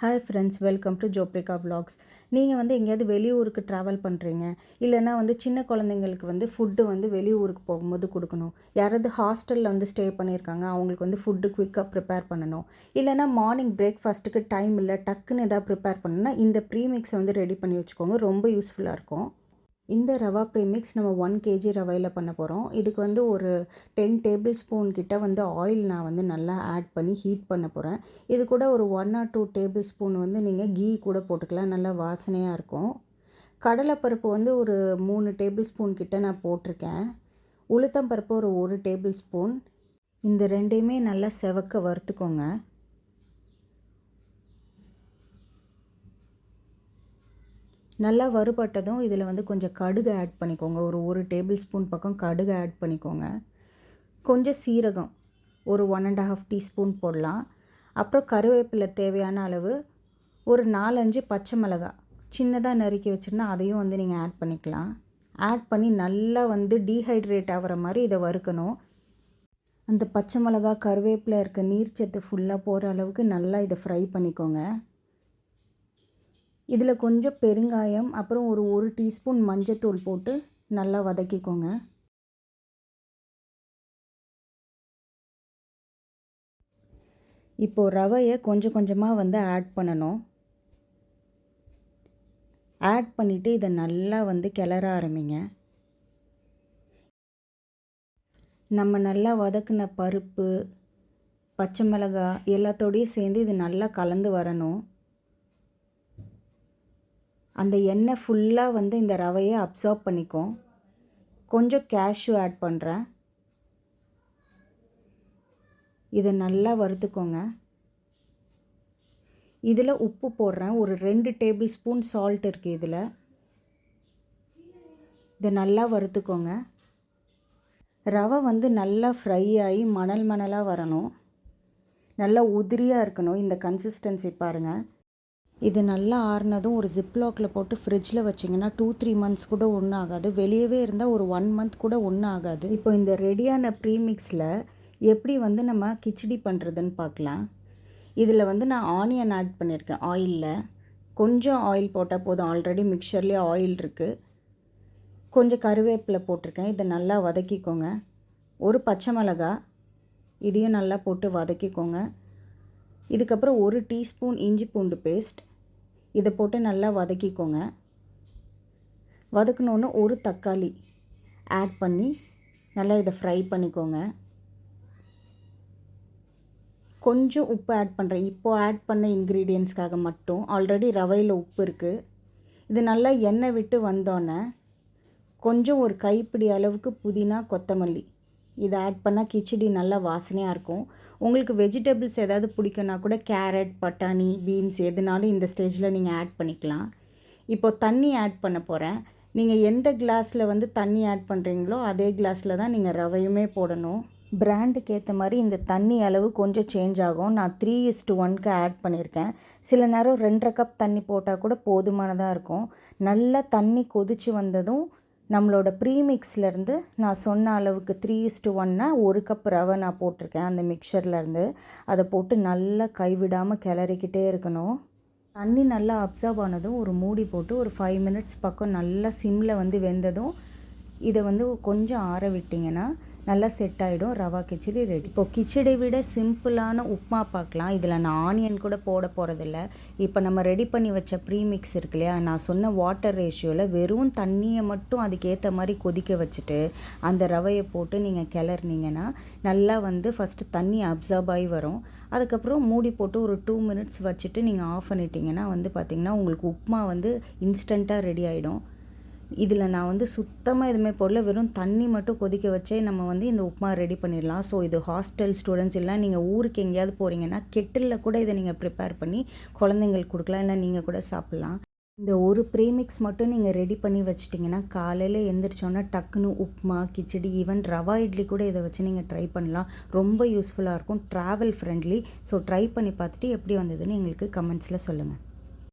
Hi friends welcome to ஜோப்ரிகா vlogs நீங்கள் வந்து எங்கேயாவது வெளியூருக்கு ட்ராவல் பண்ணுறீங்க இல்லைன்னா வந்து சின்ன குழந்தைங்களுக்கு வந்து ஃபுட்டு வந்து வெளியூருக்கு போகும்போது கொடுக்கணும். யாராவது ஹாஸ்டலில் வந்து ஸ்டே பண்ணியிருக்காங்க அவங்களுக்கு வந்து ஃபுட்டு குயிக்காக ப்ரிப்பேர் பண்ணணும். இல்லைன்னா மார்னிங் பிரேக்ஃபாஸ்ட்டுக்கு டைம் இல்லை டக்குன்னு எதாவது ப்ரிப்பேர் பண்ணணும்னா இந்த ப்ரீமிக்ஸை வந்து ரெடி பண்ணி வச்சுக்கோங்க ரொம்ப யூஸ்ஃபுல்லாக இருக்கும். இந்த ரவா ப்ரீமிக்ஸ் நம்ம ஒன் கேஜி ரவையில் பண்ண போகிறோம் இதுக்கு வந்து ஒரு டென் டேபிள் ஸ்பூன் கிட்ட வந்து ஆயில் நான் வந்து நல்லா ஆட் பண்ணி ஹீட் பண்ண போகிறேன் இது கூட ஒரு one or two table spoon வந்து நீங்கள் கீ கூட போட்டுக்கலாம். நல்லா வாசனையாக இருக்கும். கடலைப்பருப்பு வந்து ஒரு மூணு டேபிள் ஸ்பூன் கிட்ட நான் போட்டிருக்கேன். உளுத்தம் பருப்பு ஒரு ஒரு டேபிள் ஸ்பூன் இந்த ரெண்டையுமே நல்லா செவக்க வறுத்துக்கோங்க. நல்லா வறுபட்டதும் இதில் வந்து கொஞ்சம் கடுகு ஆட் பண்ணிக்கோங்க. ஒரு ஒரு டேபிள் ஸ்பூன் பக்கம் கடுகு ஆட் பண்ணிக்கோங்க. கொஞ்சம் சீரகம் ஒரு ஒன் அண்ட் ஹாஃப் டீஸ்பூன் போடலாம். அப்புறம் கருவேப்பிலை தேவையான அளவு ஒரு நாலஞ்சு பச்சை மிளகாய் சின்னதாக நறுக்கி வச்சுருந்தா அதையும் வந்து நீங்கள் ஆட் பண்ணிக்கலாம். ஆட் பண்ணி நல்லா வந்து டீஹைட்ரேட் ஆகிற மாதிரி இதை வறுக்கணும். அந்த பச்சை மிளகா கருவேப்பிலை இருக்க நீர்ச்சத்து ஃபுல்லாக போகிற அளவுக்கு நல்லா இதை ஃப்ரை பண்ணிக்கோங்க. இதில் கொஞ்சம் பெருங்காயம் அப்புறம் ஒரு ஒரு டீஸ்பூன் மஞ்சத்தூள் போட்டு நல்லா வதக்கிக்கோங்க. இப்போது ரவையை கொஞ்சம் கொஞ்சமாக வந்து ஆட் பண்ணணும். ஆட் பண்ணிவிட்டு இதை நல்லா வந்து கிளற ஆரம்பிங்க. நம்ம நல்லா வதக்கின பருப்பு பச்சை மிளகாய் எல்லாத்தோடையும் சேர்ந்து இது நல்லா கலந்து வரணும். அந்த எண்ணெய் ஃபுல்லாக வந்து இந்த ரவையை அப்சார்ப் பண்ணிக்கும் கொஞ்சம் கேஷ்யூ ஆட் பண்ணுறேன் இதை நல்லா வறுத்துக்கோங்க. இதில் உப்பு போடுறேன். ஒரு ரெண்டு டேபிள் ஸ்பூன் சால்ட் இருக்குது இதில். இதை நல்லா வறுத்துக்கோங்க. ரவை வந்து நல்லா ஃப்ரை ஆகி மணல் மணலாக வரணும். நல்லா உதிரியாக இருக்கணும். இந்த கன்சிஸ்டன்சி பாருங்கள் இது நல்லா ஆறுனதும் ஒரு ஜிப்லாக்கில் போட்டு ஃப்ரிட்ஜில் வச்சிங்கன்னா டூ த்ரீ மந்த்ஸ் கூட ஒன்றும் ஆகாது வெளியவே இருந்தால் ஒரு ஒன் மந்த் கூட ஒன்றும் ஆகாது இப்போ இந்த ரெடியான ப்ரீமிக்ஸில் எப்படி வந்து நம்ம கிச்சடி பண்ணுறதுன்னு பார்க்கலாம். இதில் வந்து நான் ஆனியன் ஆட் பண்ணியிருக்கேன் ஆயிலில் கொஞ்சம் ஆயில் போட்டால் போதும். ஆல்ரெடி மிக்சர்லேயே ஆயில் இருக்குது கொஞ்சம் கருவேப்பிலை போட்டிருக்கேன். இதை நல்லா வதக்கிக்கோங்க. ஒரு பச்சை மிளகா. இதையும் நல்லா போட்டு வதக்கிக்கோங்க. இதுக்கப்புறம் ஒரு டீஸ்பூன் இஞ்சி பூண்டு பேஸ்ட் இதை போட்டு நல்லா வதக்கிக்கோங்க. வதக்கினோன்னு ஒரு தக்காளி ஆட் பண்ணி நல்லா இதை ஃப்ரை பண்ணிக்கோங்க. கொஞ்சம் உப்பு ஆட் பண்ணுறேன் இப்போது ஆட் பண்ண இன்க்ரீடியன்ஸ்க்காக மட்டும். ஆல்ரெடி ரவையில் உப்பு இருக்குது இது நல்லா எண்ணெய் விட்டு வந்தோன்னே கொஞ்சம் ஒரு கைப்பிடி அளவுக்கு புதினா கொத்தமல்லி. இதை ஆட் பண்ணால் கிச்சடி நல்லா வாசனையாக இருக்கும். உங்களுக்கு வெஜிடபிள்ஸ் ஏதாவது பிடிக்குன்னா கூட கேரட் பட்டாணி பீன்ஸ் எதுனாலும் இந்த ஸ்டேஜில் நீங்கள் ஆட் பண்ணிக்கலாம். இப்போ தண்ணி ஆட் பண்ண போகிறேன் நீங்கள் எந்த கிளாஸில் வந்து தண்ணி ஆட் பண்ணுறீங்களோ அதே கிளாஸில் தான் நீங்கள் ரவையுமே போடணும். பிராண்டுக்கு ஏற்ற மாதிரி இந்த தண்ணி அளவு கொஞ்சம் சேஞ்ச் ஆகும். நான் த்ரீ இஸ் டு ஒன்க்கு ஆட் பண்ணியிருக்கேன். சில நேரம் ரெண்டரை கப் தண்ணி போட்டால் கூட போதுமானதாக இருக்கும். நல்லா தண்ணி கொதித்து வந்ததும் நம்மளோட ப்ரீமிக்ஸ்லேருந்து நான் சொன்ன அளவுக்கு த்ரீ இஸ்டு ஒன்னா ஒரு கப் ரவை நான் போட்டிருக்கேன் அந்த மிக்சர்லேருந்து அதை போட்டு நல்லா கைவிடாமல் கிளறிக்கிட்டே இருக்கணும். தண்ணி நல்லா அப்சர்வ் ஆனதும் ஒரு மூடி போட்டு ஒரு ஃபைவ் மினிட்ஸ் பக்கம் நல்லா சிம்மில் வந்து வெந்ததும் இதை வந்து கொஞ்சம் ஆற விட்டிங்கன்னா நல்லா செட் ஆகிடும் ரவா கிச்சடி ரெடி இப்போ கிச்சடி விட சிம்பிளான உப்மா பார்க்கலாம். இதில் நான் ஆனியன் கூட போட போகிறதில்ல இப்போ நம்ம ரெடி பண்ணி வச்ச ப்ரீமிக்ஸ் இருக்கு இல்லையா? நான் சொன்ன வாட்டர் ரேஷியோவில் வெறும் தண்ணியை மட்டும் அதுக்கேற்ற மாதிரி கொதிக்க வச்சுட்டு அந்த ரவையை போட்டு நீங்கள் கிளறினீங்கன்னா நல்லா வந்து ஃபஸ்ட்டு தண்ணி அப்சர்வ் ஆகி வரும். அதுக்கப்புறம் மூடி போட்டு ஒரு டூ மினிட்ஸ் வச்சுட்டு நீங்கள் ஆஃப் பண்ணிட்டீங்கன்னா வந்து பார்த்திங்கன்னா உங்களுக்கு உப்மா வந்து இன்ஸ்டண்ட்டாக ரெடி ஆகிடும் இதில் நான் வந்து சுத்தமாக எதுவுமே போடல. வெறும் தண்ணி மட்டும் கொதிக்க வச்சே நம்ம வந்து இந்த உப்புமா ரெடி பண்ணிடலாம். ஸோ இது ஹாஸ்டல் ஸ்டூடெண்ட்ஸ் இல்லை நீங்கள் ஊருக்கு எங்கேயாவது போகிறீங்கன்னா கெட்டிலில் கூட இதை நீங்கள் ப்ரிப்பேர் பண்ணி குழந்தைங்களுக்கு கொடுக்கலாம். இல்லை நீங்கள் கூட சாப்பிட்லாம். இந்த ஒரு ப்ரீமிக்ஸ் மட்டும் நீங்கள் ரெடி பண்ணி வச்சிட்டிங்கன்னா காலையில் எந்திரிச்சோன்னா டக்குன்னு உப்மா கிச்சடி ஈவன் ரவா இட்லி கூட இதை வச்சு நீங்கள் ட்ரை பண்ணலாம். ரொம்ப யூஸ்ஃபுல்லாக இருக்கும். ட்ராவல் ஃப்ரெண்ட்லி ஸோ ட்ரை பண்ணி பார்த்துட்டு எப்படி வந்ததுன்னு எங்களுக்கு கமெண்ட்ஸில் சொல்லுங்கள்